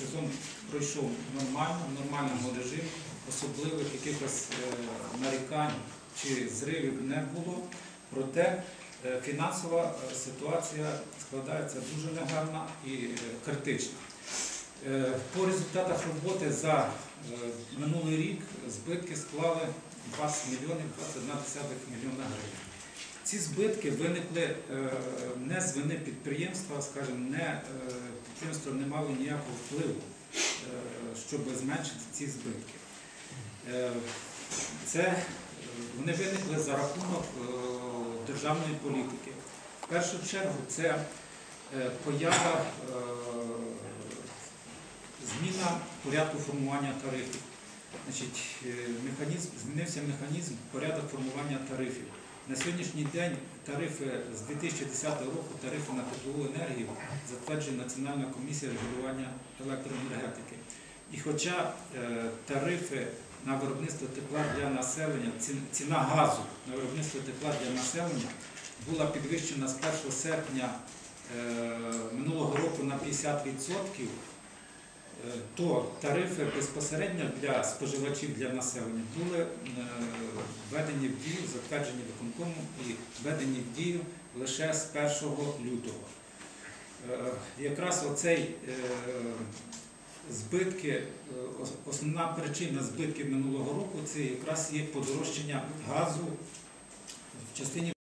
сезон пройшов нормально, в нормальному режимі, особливих якихось е, нарікань чи зривів не було. Проте е, фінансова е, ситуація складається дуже негарна і критична. По результатах роботи за минулий рік збитки склали 20 мільйонів 21 мільйона гривень. Ці збитки виникли е, не з вини підприємства, скажімо, не е, підприємство не мало ніякого впливу, е, щоб зменшити ці збитки. Це вони виникли за рахунок державної політики. В першу чергу це поява зміна порядку формування тарифів. Значить, механізм, змінився механізм, порядок формування тарифів. На сьогоднішній день тарифи з 2010 року, тарифи на теплову енергію затверджує Національна комісія регулювання електроенергетики. І хоча е, тарифи на виробництво тепла для населення, ціна газу на виробництво тепла для населення була підвищена з 1 серпня е, минулого року на 50%, е, то тарифи безпосередньо для споживачів для населення були е, введені в дію, затверджені виконкомом і введені в дію лише з 1 лютого. Е, Якраз оцей е, збитки, е, основна причина збитків минулого року це якраз є подорожчання газу в частині